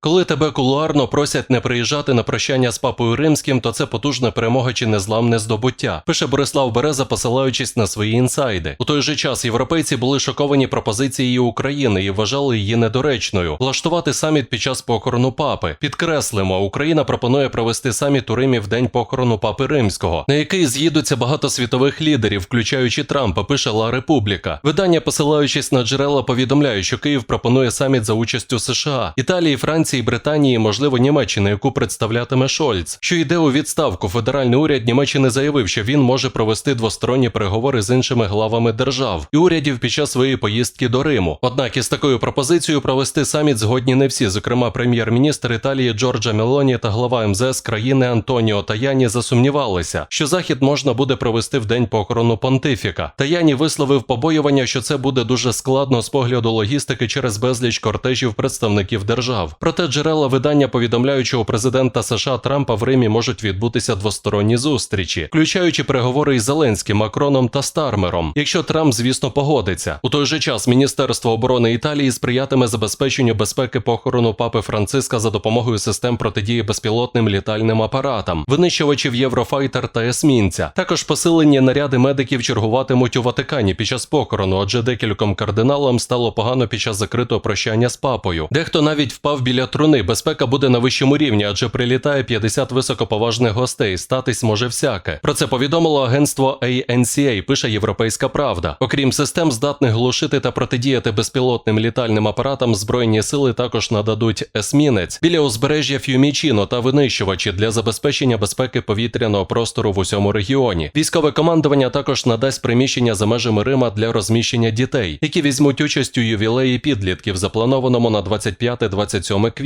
Коли тебе кулуарно просять не приїжджати на прощання з папою римським, то це потужна перемога чи незламне здобуття. Пише Борислав Береза, посилаючись на свої інсайди. У той же час європейці були шоковані пропозицією України і вважали її недоречною. Влаштувати саміт під час похорону папи. Підкреслимо, Україна пропонує провести саміт у Римі в день похорону папи римського, на який з'їдуться багато світових лідерів, включаючи Трампа. Пише Ла Републіка. Видання, посилаючись на джерела, повідомляє, що Київ пропонує саміт за участю США, Італії, Франції, Британії, можливо, Німеччини, яку представлятиме Шольц. Що йде у відставку, федеральний уряд Німеччини заявив, що він може провести двосторонні переговори з іншими главами держав і урядів під час своєї поїздки до Риму. Однак із такою пропозицією провести саміт згодні не всі. Зокрема, прем'єр-міністр Італії Джорджа Мелоні та глава МЗС країни Антоніо Таяні засумнівалися, що захід можна буде провести в день похорону понтифіка. Таяні висловив побоювання, що це буде дуже складно з погляду логістики через безліч кортежів представників держав. Проте джерела видання у президента США Трампа в Римі можуть відбутися двосторонні зустрічі, включаючи переговори із Зеленським, Макроном та Стармером, якщо Трамп, звісно, погодиться. У той же час Міністерство оборони Італії сприятиме забезпеченню безпеки похорону папи Франциска за допомогою систем протидії безпілотним літальним апаратам, винищувачів Єврофайтер та есмінця. Також посилені наряди медиків чергуватимуть у Ватикані під час похорону, адже декільком кардиналам стало погано під час закритого прощання з папою. Дехто навіть впав біля труни. Безпека буде на вищому рівні, адже прилітає 50 високоповажних гостей. Статись може всяке. Про це повідомило агентство ANCA, пише Європейська Правда. Окрім систем, здатних глушити та протидіяти безпілотним літальним апаратам, збройні сили також нададуть есмінець біля узбережжя Фюмічіно та винищувачі для забезпечення безпеки повітряного простору в усьому регіоні. Військове командування також надасть приміщення за межами Рима для розміщення дітей, які візьмуть участь у ювілеї підлітків, запланованому на 25-27 квітня.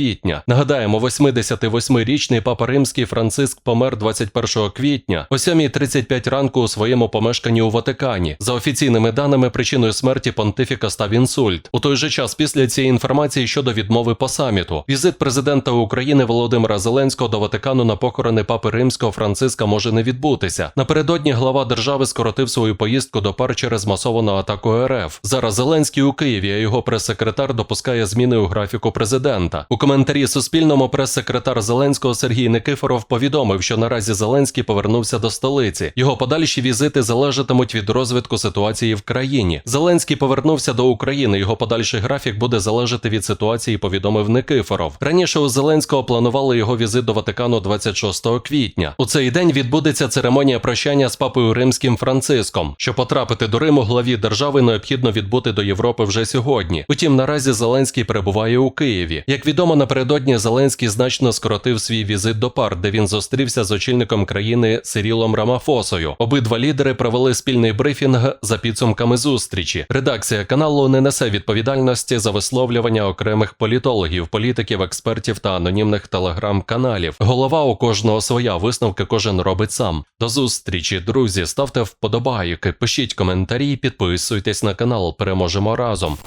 Нагадаємо, 88-річний папа римський Франциск помер 21 квітня о 7.35 ранку у своєму помешканні у Ватикані. За офіційними даними, причиною смерті понтифіка став інсульт. У той же час, після цієї інформації щодо відмови по саміту, візит президента України Володимира Зеленського до Ватикану на похорони папи римського Франциска може не відбутися. Напередодні глава держави скоротив свою поїздку до пар через масовану атаку РФ. Зараз Зеленський у Києві, а його прес-секретар допускає зміни у графіку президента. Коментарі Суспільному прес-секретар Зеленського Сергій Никифоров повідомив, що наразі Зеленський повернувся до столиці. Його подальші візити залежатимуть від розвитку ситуації в країні. Зеленський повернувся до України. Його подальший графік буде залежати від ситуації. Повідомив Никифоров. Раніше у Зеленського планували його візит до Ватикану 26 квітня. У цей день відбудеться церемонія прощання з папою римським Франциском. Щоб потрапити до Риму, главі держави необхідно відбути до Європи вже сьогодні. Утім, наразі Зеленський перебуває у Києві. Як відомо, напередодні Зеленський значно скоротив свій візит до пар, де він зустрівся з очільником країни Сирілом Рамафосою. Обидва лідери провели спільний брифінг за підсумками зустрічі. Редакція каналу не несе відповідальності за висловлювання окремих політологів, політиків, експертів та анонімних телеграм-каналів. Голова у кожного своя висновки кожен робить сам. До зустрічі, друзі. Ставте вподобайки, пишіть коментарі, підписуйтесь на канал. Переможемо разом.